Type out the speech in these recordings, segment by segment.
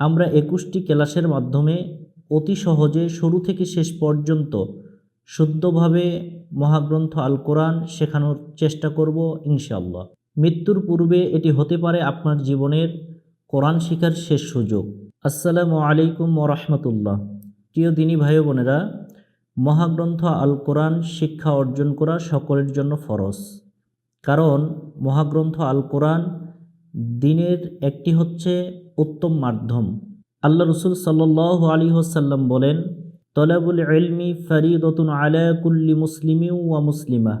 আমরা একুশটি ক্লাসের মাধ্যমে অতি সহজে শুরু থেকে শেষ পর্যন্ত শুদ্ধভাবে মহাগ্রন্থ আল কোরআন শেখানোর চেষ্টা করব ইনশাআল্লাহ। মৃত্যুর পূর্বে এটি হতে পারে আপনার জীবনের কোরআন শিখার শেষ সুযোগ। আসসালামু আলাইকুম ওরহমতুল্লাহ প্রিয় দিনী ভাই বোনেরা, মহাগ্রন্থ আল কোরআন শিক্ষা অর্জন করা সকলের জন্য ফরজ। কারণ মহাগ্রন্থ আল কোরআন দিনের একটি হচ্ছে উত্তম মাধ্যম। আল্লাহ রসুল সাল্লাহ আলী হোসাল্লাম বলেন, তলাবুল এলমি ফরিদতুন আলা কুল্লি মুসলিমি ওয়া মুসলিমা।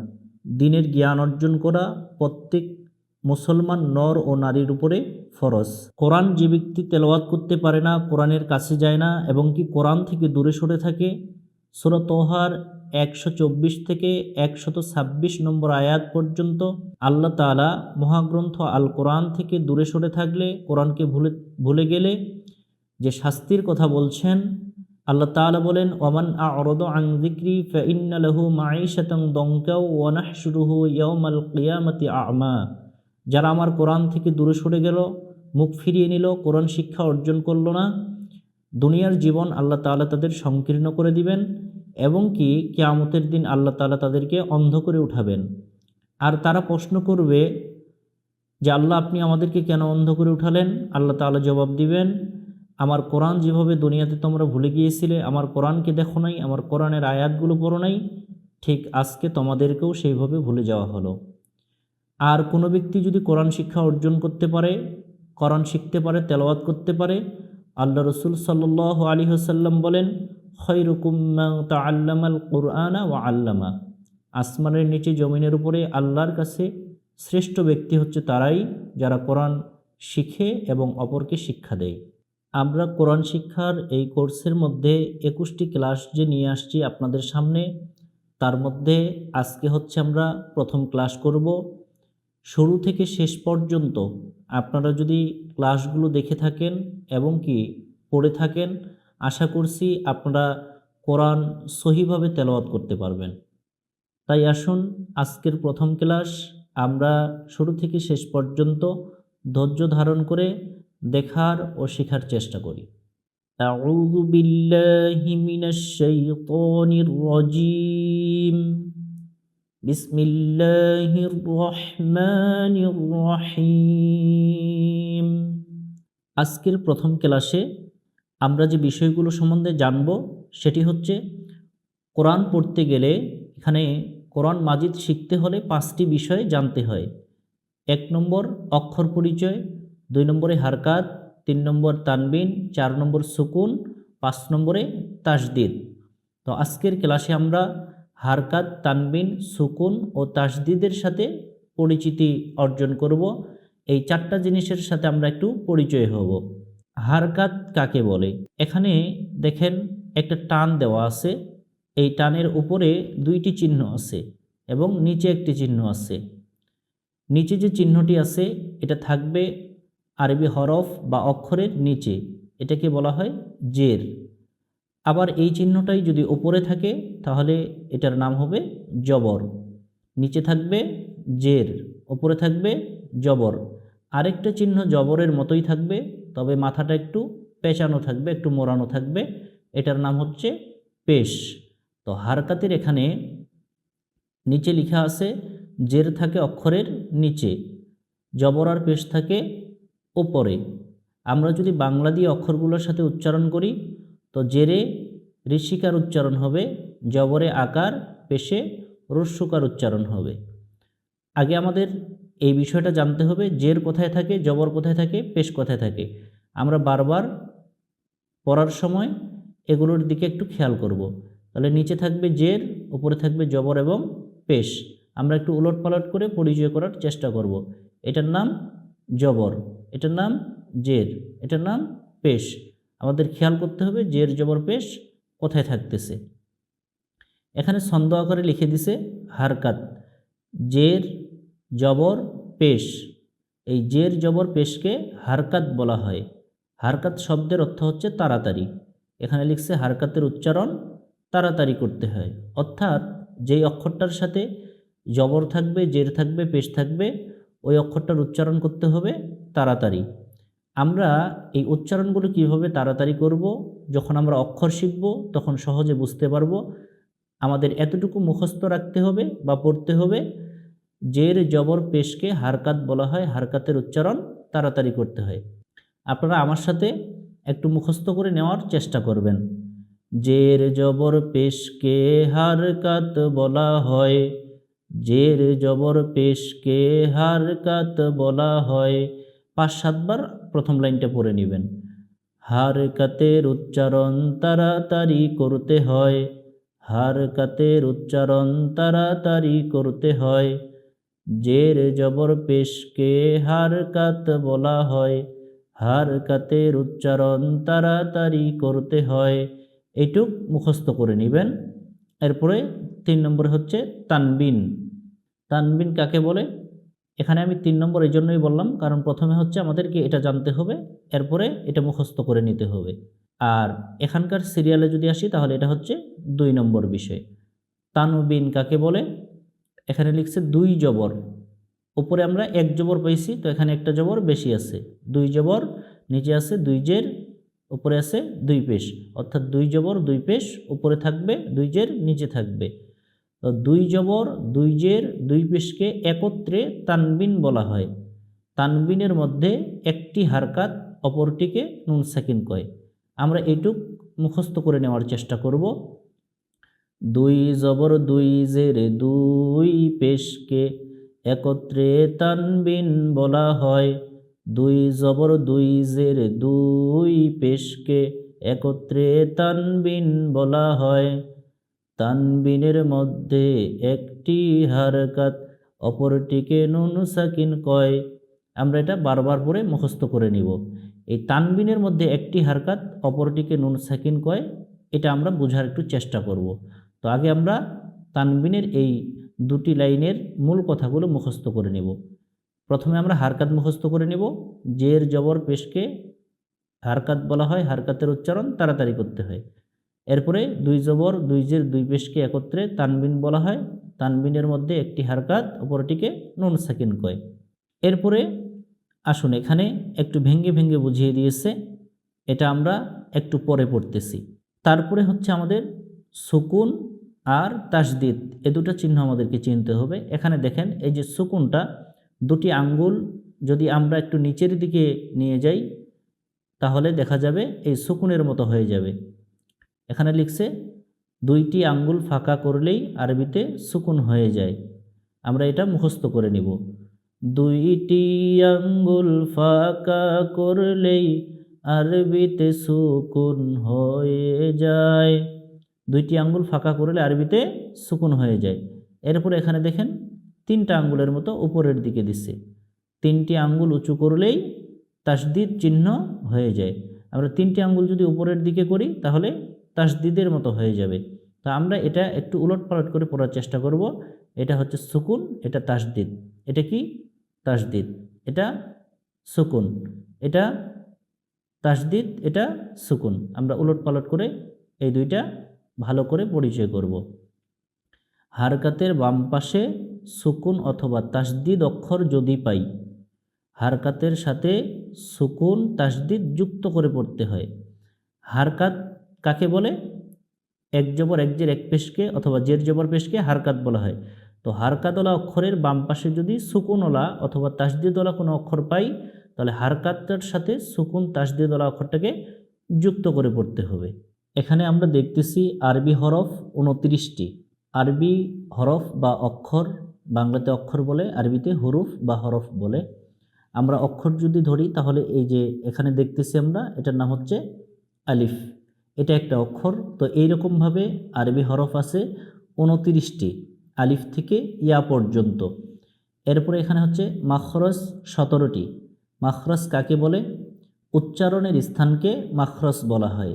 দিনের জ্ঞান অর্জন করা প্রত্যেক মুসলমান নর ও নারীর উপরে ফরজ। কোরআন যে ব্যক্তি তেলাওয়াত করতে পারে না, কোরআনের কাছে যায় না, এবং কি কোরআন থেকে দূরে সরে থাকে? সুরতহার একশো চব্বিশ থেকে একশত ছাব্বিশ নম্বর আয়াত পর্যন্ত আল্লাহ তালা মহাগ্রন্থ আল কোরআন থেকে দূরে সরে থাকলে কোরআনকে ভুলে ভুলে গেলে যে শাস্তির কথা বলছেন, আল্লাহ তাআলা বলেন ওমান আরদ আন যিকরি ফাইন্না লাহু মাঈশাতান দঙ্কাও ওয়া নাহশুরুহু ইয়াওমাল কিয়ামাতি আ'মা। যারা আমার কোরআন থেকে দূরে সরে গেল, মুখ ফিরিয়ে নিল, কোরআন শিক্ষা অর্জন করল না, দুনিয়ার জীবন আল্লাহ তাআলা তাদের সংকীর্ণ করে দিবেন। এবং কি কিয়ামতের দিন আল্লাহ তাআলা তাদেরকে অন্ধ করে উঠাবেন। আর তারা প্রশ্ন করবে যে, আল্লাহ, আপনি আমাদেরকে কেন অন্ধ করে উঠালেন? আল্লাহ তাআলা জবাব দিবেন, আমার কোরআন যেভাবে দুনিয়াতে তোমরা ভুলে গিয়েছিলে, আমার কোরআনকে দেখো নাই, আমার কোরআনের আয়াতগুলো পড়ো নাই, ঠিক আজকে তোমাদেরকেও সেইভাবে ভুলে যাওয়া হলো। আর কোনো ব্যক্তি যদি কোরআন শিক্ষা অর্জন করতে পারে, কোরআন শিখতে পারে, তেলাওয়াত করতে পারে, আল্লাহ রসুল সাল্লাহ আলী হাসাল্লাম বলেন খৈরুকুম্মা আল্লামাল কোরআনা ও আল্লামা। আসমানের নিচে, জমিনের উপরে আল্লাহর কাছে শ্রেষ্ঠ ব্যক্তি হচ্ছে তারাই যারা কোরআন শিখে এবং অপরকে শিক্ষা দেয়। আমরা কোরআন শিক্ষার এই কোর্সের মধ্যে একুশটি ক্লাস যে নিয়ে আসছি আপনাদের সামনে, তার মধ্যে আজকে হচ্ছে আমরা প্রথম ক্লাস করব। শুরু থেকে শেষ পর্যন্ত আপনারা যদি ক্লাসগুলো দেখে থাকেন এবং কি পড়ে থাকেন আশা করছি আপনারা কোরআন সহিভাবে তেলাওয়াত করতে পারবেন তাই আসুন আজকের প্রথম ক্লাস আমরা শুরু থেকে শেষ পর্যন্ত ধৈর্য ধারণ করে দেখার ও শেখার চেষ্টা করি أعوذ بالله من الشيطان الرجيم بسم الله الرحمن الرحيم আজকের প্রথম ক্লাসে আমরা যে বিষয়গুলো সম্বন্ধে জানব, সেটি হচ্ছে কোরআন পড়তে গেলে এখানে কোরআন মাজিদ শিখতে হলে পাঁচটি বিষয় জানতে হয়। এক নম্বর অক্ষর পরিচয়, দুই নম্বরে হারকাত, তিন নম্বর তানবিন, চার নম্বর সুকুন, পাঁচ নম্বরে তাসদিদ। তো আজকের ক্লাসে আমরা হারকাত, তানবিন, সুকুন ও তাসদিদের সাথে পরিচিতি অর্জন করব। এই চারটা জিনিসের সাথে আমরা একটু পরিচয় হব। হারকাত কাকে বলে? এখানে দেখেন একটা টান দেওয়া আছে। এই টানের উপরে দুইটি চিহ্ন আছে এবং নিচে একটি চিহ্ন আছে। নিচে যে চিহ্নটি আছে, এটা থাকবে আরবি হরফ বা অক্ষরের নিচে। এটাকে বলা হয় জের। আবার এই চিহ্নটাই যদি ওপরে থাকে, তাহলে এটার নাম হবে জবর। নিচে থাকবে জের ওপরে থাকবে জবর। আরেকটা চিহ্ন জবরের মতোই থাকবে তবে মাথাটা একটু পেঁচানো থাকবে, একটু মোড়ানো থাকবে। এটার নাম হচ্ছে পেশ। তো হারকাতের এখানে নিচে লেখা আছে, জের থাকে অক্ষরের নিচে, জবর আর পেশ থাকে ওপরে। আমরা যদি বাংলা দিয়ে অক্ষরগুলোর সাথে উচ্চারণ করি, তো জেরে ঋষিকার উচ্চারণ হবে, জবরে আকার, পেশে রস্যকার উচ্চারণ হবে। আগে আমাদের এই বিষয়টা জানতে হবে, জের কোথায় থাকে, জবর কোথায় থাকে, পেশ কোথায় থাকে। আমরা বারবার পড়ার সময় এগুলোর দিকে একটু খেয়াল করব। তাহলে নিচে থাকবে জের, উপরে থাকবে জবর এবং পেশ। আমরা একটু উলট পালট করে পরিচয় করার চেষ্টা করব। এটার নাম জবর, এটার নাম জের, এটার নাম পেশ। আমাদের খেয়াল করতে হবে জের, জবর, পেশ কোথায় থাকতেছে। এখানে ছন্দ আকারে লিখে দিছে হারকাত, জের, জবর, পেশ। এই জের, জবর, পেশকে হারকাত বলা হয়। হারকাত শব্দের অর্থ হচ্ছে তাড়াতাড়ি। এখানে লিখছে হারকাতের উচ্চারণ তাড়াতাড়ি করতে হয়। অর্থাৎ যেই অক্ষরটার সাথে জবর থাকবে, জের থাকবে, পেশ থাকবে, ওই অক্ষরটার উচ্চারণ করতে হবে তাড়াতাড়ি। আমরা এই উচ্চারণগুলো কীভাবে তাড়াতাড়ি করব, যখন আমরা অক্ষর শিখব, তখন সহজে বুঝতে পারব। আমাদের এতটুকু মুখস্থ রাখতে হবে বা পড়তে হবে। জের, জবর, পেশকে হারকাত বলা হয়, হারকাতের উচ্চারণ তাড়াতাড়ি করতে হয়। আপনারা আমার সাথে একটু মুখস্থ করে নেওয়ার চেষ্টা করবেন। জের জবর পেশকে হারকাত বলা হয় জের জবর পেশকে হারকাত বলা হয়, পাঁচ সাতবার প্রথম লাইনটা পড়ে নেবেন। হারকাতের উচ্চারণ তাড়াতাড়ি করতে হয় হারকাতের উচ্চারণ তাড়াতাড়ি করতে হয় জের জবর পেশকে হারকাত বলা হয় হারকাতের উচ্চারণ তাড়াতাড়ি করতে হয়। এইটুক মুখস্থ করে নেবেন। এরপরে তিন নম্বরে হচ্ছে তানবিন। তানবিন কাকে বলে? এখানে আমি তিন নম্বর এই জন্যই বললাম, কারণ প্রথমে হচ্ছে আমাদেরকে এটা জানতে হবে, এরপরে এটা মুখস্থ করে নিতে হবে। আর এখানকার সিরিয়ালে যদি আসি, তাহলে এটা হচ্ছে দুই নম্বর বিষয়। তানবিন কাকে বলে? এখানে লিখছে দুই জবর। উপরে আমরা এক জবর পাইছি, তো এখানে একটা জবর বেশি আছে। দুই জবর, নিচে আছে দুই জের, উপরে আছে দুই পেশ। অর্থাৎ দুই জবর, দুই পেশ, উপরে থাকবে, দুই জের, নিচে থাকবে। তো দুই জবর, দুই জের, দুই পেশকে একত্রে তানবিন বলা হয়। তানবিনের মধ্যে একটি হারকাত অপরটিকে নুন সাকিন কয়। আমরা এইটুক মুখস্থ করে নেওয়ার চেষ্টা করব। দুই জবর, দুই জের, দুই পেশকে একত্রে তানবিন বলা হয়। দুই জবর দুই জের দুই পেশকে একত্রে তানবিন বলা হয়। তানবিনের মধ্যে একটি হারকাত, অপরটিকে নুন সাকিন কয়। আমরা এটা বারবার পরে মুখস্থ করে নিব। এই তানবিনের মধ্যে একটি হারকাত, অপরটিকে নুন সাকিন কয়, এটা আমরা বোঝার একটু চেষ্টা করব। তো আগে আমরা তানবিনের এই দুটি লাইনের মূল কথাগুলো মুখস্থ করে নেব। প্রথমে আমরা হারকাত মুখস্থ করে নেব। জের জবর পেশকে হারকাত বলা হয়, হারকাতের উচ্চারণ তাড়াতাড়ি করতে হয়। এরপরে দুই জবর, দুই জের, দুই পেশকে একত্রে তানবিন বলা হয়। তানবিনের মধ্যে একটি হারকাত, অপরটিকে নুন সাকিন কয়। এরপরে আসুন এখানে একটু ভেঙ্গে ভেঙ্গে বুঝিয়ে দিয়েছে। এটা আমরা একটু পরে পড়তেছি। তারপরে হচ্ছে আমাদের সুকুন আর তাসদিদ, এ দুটো চিহ্ন আমাদেরকে চিনতে হবে। এখানে দেখেন, এই যে সুকুনটা, দুটি আঙ্গুল যদি আমরা একটু নিচের দিকে নিয়ে যাই, তাহলে দেখা যাবে এই সুকুনের মতো হয়ে যাবে। এখানে লিখছে, দুইটি আঙ্গুল ফাঁকা করলেই আরবিতে সুকুন হয়ে যায়। আমরা এটা মুখস্থ করে নিব। দুইটি আঙ্গুল ফাঁকা করলেই আরবিতে সুকুন হয়ে যায়। দুইটি আঙ্গুল ফাঁকা করলে আরবিতে সুকুন হয়ে যায়। এরপরে এখানে দেখেন তিনটা আঙ্গুলের মতো উপরের দিকে দিচ্ছে। তিনটি আঙ্গুল উঁচু করলেই তাসদিদ চিহ্ন হয়ে যায়। আমরা তিনটি আঙ্গুল যদি উপরের দিকে করি, তাহলে তাসদিদের মতো হয়ে যাবে। তা আমরা এটা একটু উলট পালট করে পড়ার চেষ্টা করব। এটা হচ্ছে সুকুন, এটা তাসদিদ। এটা কি? তাসদিদ। এটা সুকুন। এটা তাসদিদ, এটা সুকুন। আমরা উলট পালট করে এই দুইটা ভালো করে পরিচয় করব। হারকাতের বাম পাশে সুকুন অথবা তাসদিদ অক্ষর যদি পাই, হারকাতের সাথে সুকুন তাসদিদ যুক্ত করে পড়তে হয়। হারকাত কাকে বলে? এক জবর এক জের এক পেশকে অথবা জের জবর পেশকে হারকাত বলা হয়। তো হারকাতলা অক্ষরের বাম পাশে যদি সুকুনওয়ালা অথবা তাসদিদওয়ালা কোনো অক্ষর পাই, তাহলে হারকাতের সাথে সুকুন তাসদিদওয়ালা অক্ষরটাকে যুক্ত করে পড়তে হবে। এখানে আমরা দেখতেছি আরবি হরফ উনত্রিশটি। আরবি হরফ বা অক্ষর, বাংলাতে অক্ষর বলে, আরবিতে হরুফ বা হরফ বলে। আমরা অক্ষর যদি ধরি, তাহলে এই যে এখানে দেখতেছি আমরা, এটার নাম হচ্ছে আলিফ। এটা একটা অক্ষর। তো এইরকমভাবে আরবি হরফ আছে উনতিরিশটি, আলিফ থেকে ইয়া পর্যন্ত। এরপরে এখানে হচ্ছে মাখরস সতেরোটি। মাখরস কাকে বলে? উচ্চারণের স্থানকে মাখরস বলা হয়।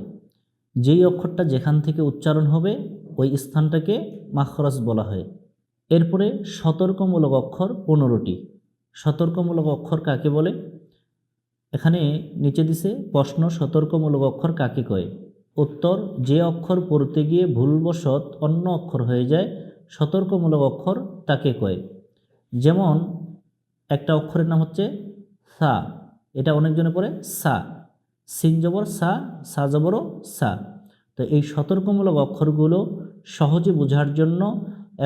যেই অক্ষরটা যেখান থেকে উচ্চারণ হবে, ওই স্থানটাকে মাখরস বলা হয়। এরপরে সতর্কমূলক অক্ষর পনেরোটি। সতর্কমূলক অক্ষর কাকে বলে? এখানে নিচে দিছে, প্রশ্ন সতর্কমূলক অক্ষর কাকে কয়? উত্তর, যে অক্ষর পড়তে গিয়ে ভুলবশত অন্য অক্ষর হয়ে যায়, সতর্কমূলক অক্ষর তাকে কয়। যেমন, একটা অক্ষরের নাম হচ্ছে সা। এটা অনেকজনে পড়ে, সা। সিন জবর সা সা জবরও সা। তো এই সতর্কমূলক অক্ষরগুলো সহজে বোঝার জন্য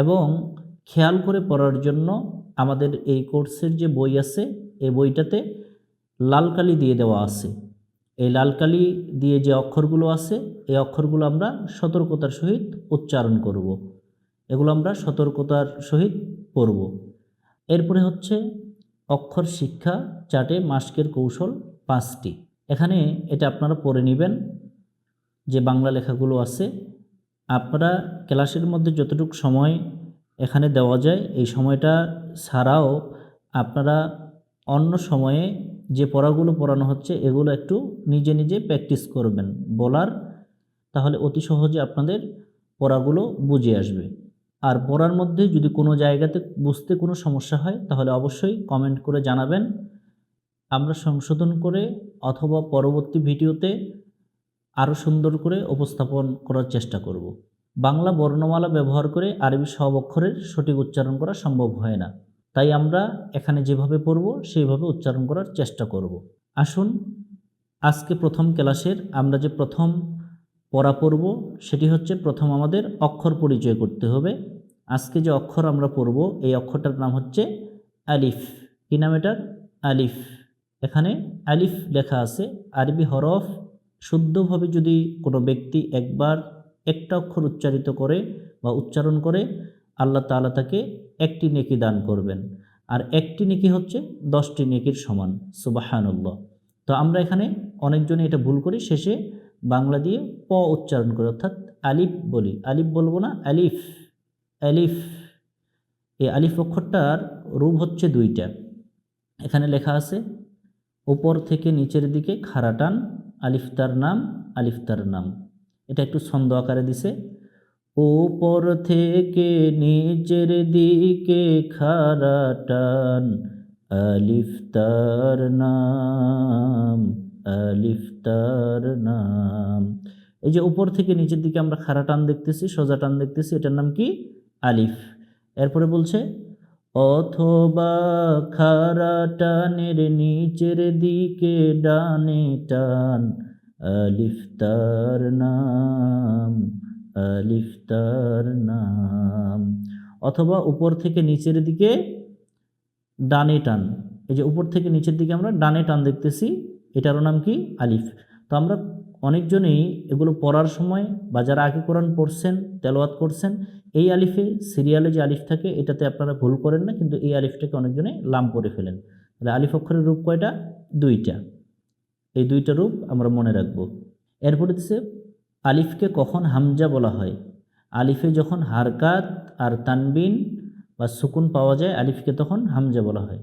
এবং খেয়াল করে পড়ার জন্য আমাদের এই কোর্সের যে বই আছে, এই বইটাতে লাল কালি দিয়ে দেওয়া আছে। এই লাল কালি দিয়ে যে অক্ষরগুলো আছে, এই অক্ষরগুলো আমরা সতর্কতার সহিত উচ্চারণ করব। এগুলো আমরা সতর্কতার সহিত পড়ব। এরপরে হচ্ছে অক্ষর শিক্ষা চাটে মাস্কের কৌশল পাঁচটি। এখানে এটা আপনারা পড়ে নেবেন যে বাংলা লেখাগুলো আছে। আপনারা ক্লাসের মধ্যে যতটুকু সময় এখানে দেওয়া যায়, এই সময়টা ছাড়াও আপনারা অন্য সময়ে যে পড়াগুলো পড়ানো হচ্ছে, এগুলো একটু নিজে নিজে প্র্যাকটিস করবেন। বলার তাহলে অতি সহজে আপনাদের পড়াগুলো বুঝে আসবে। আর পড়ার মধ্যে যদি কোনো জায়গাতে বুঝতে কোনো সমস্যা হয়, তাহলে অবশ্যই কমেন্ট করে জানাবেন। আমরা সংশোধন করে অথবা পরবর্তী ভিডিওতে আরও সুন্দর করে উপস্থাপন করার চেষ্টা করব। বাংলা বর্ণমালা ব্যবহার করে আরবি সব অক্ষরের সঠিক উচ্চারণ করা সম্ভব হয় না। তাই আমরা এখানে যেভাবে পড়ব, সেইভাবে উচ্চারণ করার চেষ্টা করব। আসুন, আজকে প্রথম ক্লাসের আমরা যে প্রথম পড়া পড়ব, সেটি হচ্ছে প্রথম আমাদের অক্ষর পরিচয় করতে হবে। আজকে যে অক্ষর আমরা পড়ব, এই অক্ষরটার নাম হচ্ছে আলিফ। কি নাম এটার? আলিফ। এখানে আলিফ লেখা আছে, আরবি হরফ শুদ্ধভাবে যদি কোনো ব্যক্তি একবার একটা অক্ষর উচ্চারিত করে বা উচ্চারণ করে, আল্লাহ তাআলা তাকে একটি নেকি দান করবেন। আর একটি নেকি হচ্ছে দশটি নেকির সমান, সুবাহানুল্লাহ। তো আমরা এখানে অনেকজনে এটা ভুল করি, শেষে বাংলা দিয়ে প উচ্চারণ করি, অর্থাৎ আলিফ বলি। আলিফ বলব না, আলিফ আলিফ। এই আলিফ অক্ষরটার রূপ হচ্ছে দুইটা। এখানে লেখা আছে উপর থেকে নিচের দিকে খাড়াটান আলিফতার নাম আলিফতার নাম। এটা একটু ছন্দ আকারে দিছে। ওপর থেকে নিচের দিকে খাড়াটান আলিফতার নাম আলিফতার নাম। এই যে উপর থেকে নিচের দিকে আমরা খাড়া টান দেখতেছি, সোজা টান দেখতেছি, এটার নাম কি? আলিফ। এরপরে বলছে অথবা খারা টানের নিচের দিকে ডানে টান। আলিফতার নাম আলিফতার নাম। অথবা উপর থেকে নিচের দিকে ডানে টান। এই যে উপর থেকে নিচের দিকে আমরা ডানে টান দেখতেছি, এটারও নাম কি? আলিফ। তো আমরা অনেকজনেই এগুলো পড়ার সময় বা যারা আগে কোরআন পড়ছেন, তেলাওয়াত করছেন, এই আলিফে, সিরিয়ালে যে আলিফ থাকে, এটাতে আপনারা ভুল করেন না, কিন্তু এই আলিফটাকে অনেকজনে লাম করে ফেলেন। তাহলে আলিফ অক্ষরের রূপ কয়টা? দুইটা। এই দুইটা রূপ আমরা মনে রাখব। এরপরে দিচ্ছে আলিফকে কখন হামজা বলা হয়? আলিফে যখন হারকাত আর তানবিন বা সুকুন পাওয়া যায়, আলিফকে তখন হামজা বলা হয়।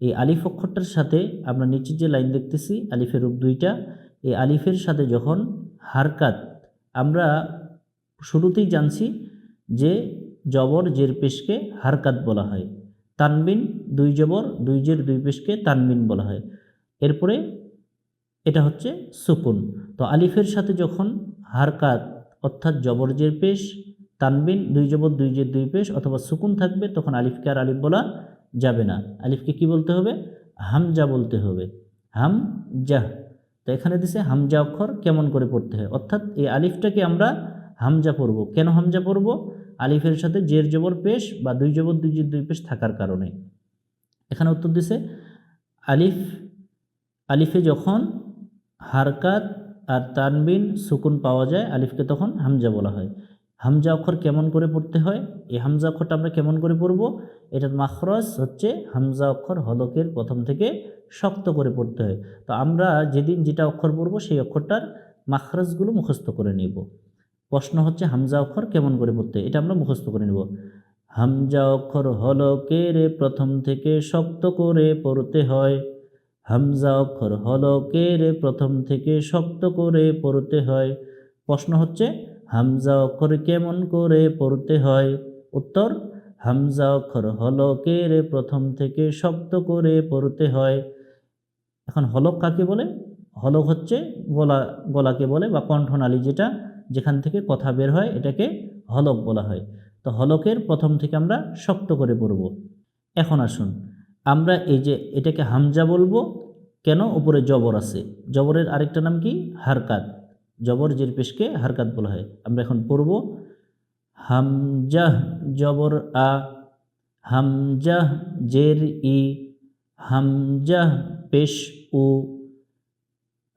এই আলিফ অক্ষরটার সাথে আমরা নিচের যে লাইন দেখতেছি, আলিফের রূপ দুইটা এই আলিফের সাথে যখন হারকাত, আমরা শুরুতেই জানছি যে জবর জের পেশকে হারকাত বলা হয়। তানবিন দুই জবর, দুই জের দুই পেশকে তানবিন বলা হয়। এরপরে এটা হচ্ছে সুকুন। তো আলিফের সাথে যখন হারকাত, অর্থাৎ জবরজের পেশ, তানবিন দুই জবর, দুই জের দুই পেশ অথবা সুকুন থাকবে, তখন আলিফকে আর আলিফ বলা যাবে না। আলিফকে কি বলতে হবে? হামজা বলতে হবে। হাম জাহ তো এখানে দিছে হামজা অক্ষর কেমন করে পড়তে হয়? অর্থাৎ এই আলিফটাকে আমরা হামজা পড়ব। কেন হামজা পড়ব? আলিফের সাথে জের জবর পেশ বা দুই জবর, দুই জের, দুই পেশ থাকার কারণে। এখানে উত্তর দিছে, আলিফ, আলিফে যখন হারকাত আর তানবিন, সুকুন পাওয়া যায়, আলিফকে তখন হামজা বলা হয়। হামজা অক্ষর কেমন করে পড়তে হয়? এই হামজা অক্ষরটা আমরা কেমন করে পড়ব? এটার মাখরজ হচ্ছে হামজা অক্ষর হলকের প্রথম থেকে শক্ত করে পড়তে হয়। তো আমরা যেদিন যেটা অক্ষর পড়ব, সেই অক্ষরটার মাখরজগুলো মুখস্থ করে নিব। প্রশ্ন হচ্ছে হামজা অক্ষর কেমন করে পড়তে এটা আমরা মুখস্থ করে নিব। হামজা অক্ষর হলকের প্রথম থেকে শক্ত করে পড়তে হয়। হামজা অক্ষর হলকের প্রথম থেকে শক্ত করে পড়তে হয়। প্রশ্ন হচ্ছে হামজা অক্ষর কেমন করে পড়তে হয়? উত্তর, হামজা অক্ষর হলকের প্রথম থেকে শক্ত করে পড়তে হয়? এখন হলক কাকে বলে? হলক হচ্ছে গলা, গলাকে বলে বা কণ্ঠনালী যেটা, যেখান থেকে কথা বের হয়, এটাকে হলক বলা হয়। তো হলকের প্রথম থেকে আমরা শক্ত করে পড়ব। এখন আসুন, আমরা এই যে এটাকে হামজা বলব, কেন উপরে জবর আছে? জবরের আরেকটা নাম কি? হারকাত। জবর জের পেশকে হারকাত বলা হয়। আমরা এখন পড়ব হামজাহ জবর আ, হামজাহ জের ই, হামজাহ পেশ উ,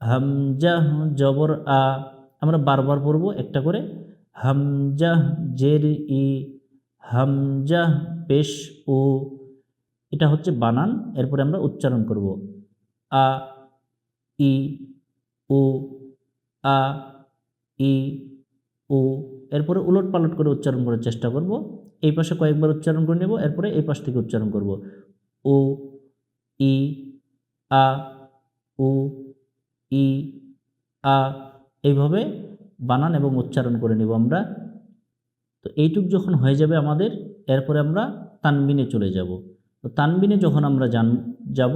হামজাহ জবর আ। আমরা বারবার পড়ব একটা করে, হামজাহ জের ই, হামজাহ পেশ উ। এটা হচ্ছে বানান, এরপরে আমরা উচ্চারণ করব। আ, ই, উ আ, ই, উ, এরপরে উলট পালট করে উচ্চারণ করার চেষ্টা করব। এই পাশে কয়েকবার উচ্চারণ করে নেব, এরপরে এই পাশ থেকে উচ্চারণ করব। উ, ই, আ, উ, ই, আ, এইভাবে বানান এবং উচ্চারণ করে নেব আমরা। তো এইটুক যখন হয়ে যাবে আমাদের, এরপরে আমরা তানবিনে চলে যাব। তো তানবিনে যখন আমরা জান, যাব,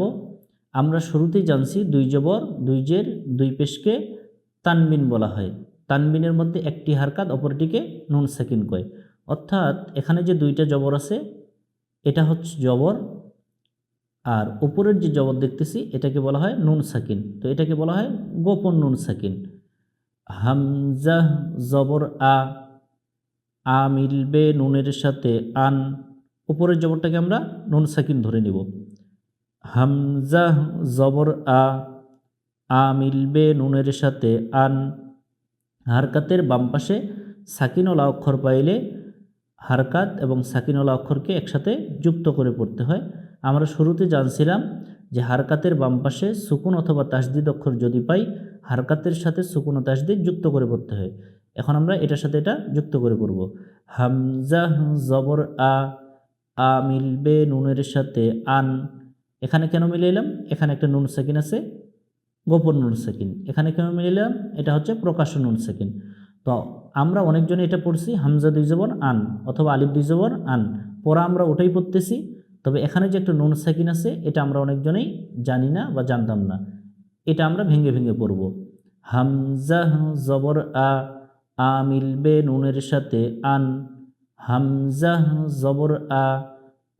আমরা শুরুতেই জানছি দুই জবর, দুই জের, দুই পেশকে তানবিন বলা হয়। তানবিনের মধ্যে একটি হারকাত, অপরটিকে নুন সাকিন কয়। অর্থাৎ এখানে যে দুইটা জবর আছে, এটা হচ্ছে জবর, আর উপরের যে জবর দেখতেছি, এটাকে বলা হয় নুন সাকিন। তো এটাকে বলা হয় গোপন নুন সাকিন। হামজা জবর আ আ মিলবে নুনের সাথে আন। উপরের জবরটাকে আমরা নুন সাকিন ধরে নিব। হামজা জবর আ আ মিলবে নুনের সাথে আন। হারকাতের বাম পাশে সাকিনলা অক্ষর পাইলে হারকাত এবং সাকিনলা অক্ষরকে একসাথে যুক্ত করে পড়তে হয়। আমরা শুরুতে জানছিলাম যে হারকাতের বাম পাশে সুকুন অথবা তাসদিদ অক্ষর যদি পাই, হারকাতের সাথে সুকুন ও তাসদিদ যুক্ত করে পড়তে হয়। এখন আমরা এটার সাথে এটা যুক্ত করে পড়ব। হামজা জবর আ আ মিলবে নুনের সাথে আন। এখানে কেন মিলে এলাম এখানে একটা নুন সাকিন আছে। গোপন নুন সেকিন এখানে কেন মিলে এলাম এটা হচ্ছে প্রকাশ্য নুন সেকিন তো আমরা অনেকজনে এটা পড়ছি, হামজা দুই জবর আন, অথবা আলিফ দুই জবর আন। পড়া আমরা ওটাই পড়তেছি। তবে এখানে যে একটা নুন সেকিন আছে, এটা আমরা অনেকজনেই জানি না বা জানতাম না। এটা আমরা ভেঙে ভেঙে পড়ব। হামজা জবর আ আ মিলবে নুনের সাথে আন। হামজা জবর আ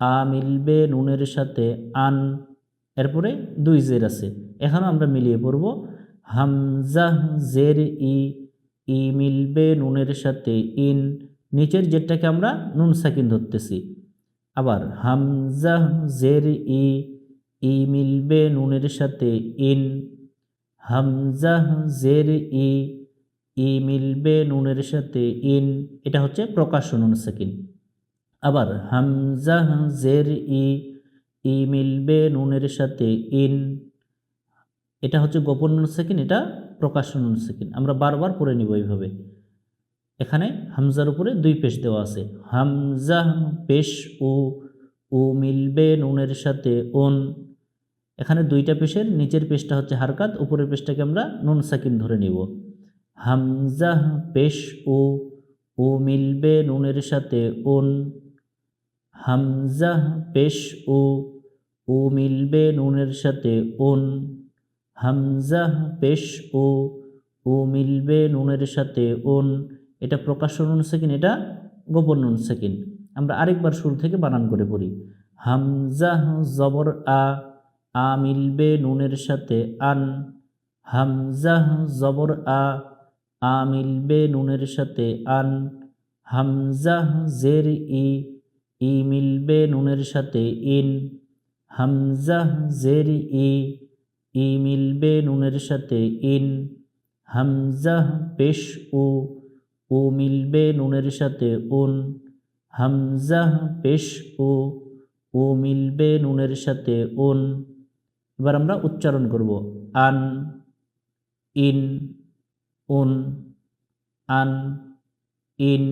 আ মিলবে নুনের সাথে আন। এরপরে দুই জের আছে। এখানেও আমরা মিলিয়ে পড়ব। হামজা, জের, ই ই মিলবে নুনের সাথে ইন, নিচের জেরটাকে আমরা নুন সাকিন ধরতেছি। আবার হামজা, জের, ই ই মিলবে নুনের সাথে ইন, হামজা, জের, ই ই মিলবে নুনের সাথে ইন, এটা হচ্ছে প্রকাশ্য নুন সাকিন। আবার হামজা, জের, ই ই মিলবে নুনের সাথে ইন এটা হচ্ছে গোপন নুন সাকিন এটা প্রকাশ্য নুন সাকিন আমরা বারবার পড়ে নিব এইভাবে। এখানে হামজার উপরে দুই পেশ দেওয়া আছে। হামজা পেশ ও ও মিলবে নুনের সাথে ওন। এখানে দুইটা পেশের নিচের পেশটা হচ্ছে হারকাত, উপরের পেশটাকে আমরা নুন সাকিন ধরে নিব। হামজা পেশ ও ও মিলবে নুনের সাথে ওন। হামজা পেশ ও ও মিলবে নুনের সাথে ওন। হামজা, পেশ, ও ও মিলবে নুনের সাথে, ওন, এটা প্রকাশ্য নুন সেকিন এটা গোপন নুন সেকিন আমরা আরেকবার শুরু থেকে বানান করে পড়ি। হামজা, জবর, আ আ মিলবে নুনের সাথে, আন। হামজা, জবর, আ আ মিলবে নুনের সাথে, আন। হামজা, জের, ই ই মিলবে নুনের সাথে, ইন। হামজা, জের, ই ই মিলবে নুনের সাথে ইন। হামজাহ পেশ উ ও মিলবে নুনের সাথে উন। হামজাহ পেশ ও ও মিলবে নুনের সাথে উন। এবার আমরা উচ্চারণ করব আন, ইন, উন। আন, ইন,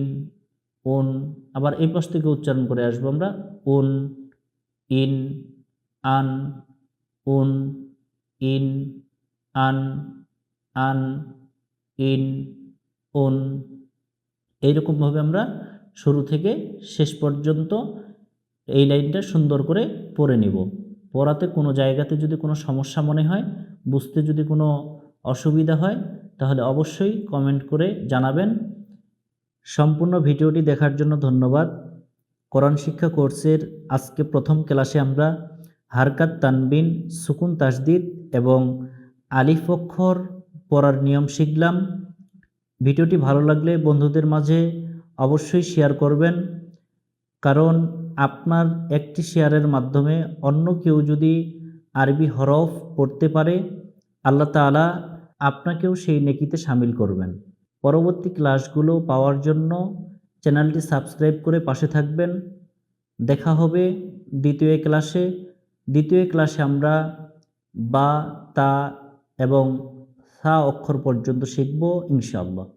উন। আবার এই পাশ থেকে উচ্চারণ করে আসব আমরা, উন, ইন, আন, উন। ইন, আন আন, ইন, উন এইরকমভাবে আমরা শুরু থেকে শেষ পর্যন্ত এই লাইনটা সুন্দর করে পড়ে নিব। পড়াতে কোনো জায়গাতে যদি কোনো সমস্যা মনে হয়, বুঝতে যদি কোনো অসুবিধা হয়, তাহলে অবশ্যই কমেন্ট করে জানাবেন। সম্পূর্ণ ভিডিওটি দেখার জন্য ধন্যবাদ। কোরআন শিক্ষা কোর্সের আজকে প্রথম ক্লাসে আমরা হারকাত তানবিন, সুকুন তাসদিদ এবং আলিফ অক্ষর পড়ার নিয়ম শিখলাম। ভিডিওটি ভালো লাগলে বন্ধুদের মাঝে অবশ্যই শেয়ার করবেন, কারণ আপনার একটি শেয়ারের মাধ্যমে অন্য কেউ যদি আরবি হরফ পড়তে পারে, আল্লাহ তাআলা আপনাকেও সেই নেকিতে সামিল করবেন। পরবর্তী ক্লাসগুলো পাওয়ার জন্য চ্যানেলটি সাবস্ক্রাইব করে পাশে থাকবেন। দেখা হবে দ্বিতীয় ক্লাসে। দ্বিতীয় ক্লাসে আমরা বা, তা এবং সা অক্ষর পর্যন্ত শিখব, ইনশাআল্লাহ।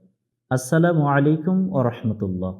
আসসালামু আলাইকুম ও রহমতুল্লাহ।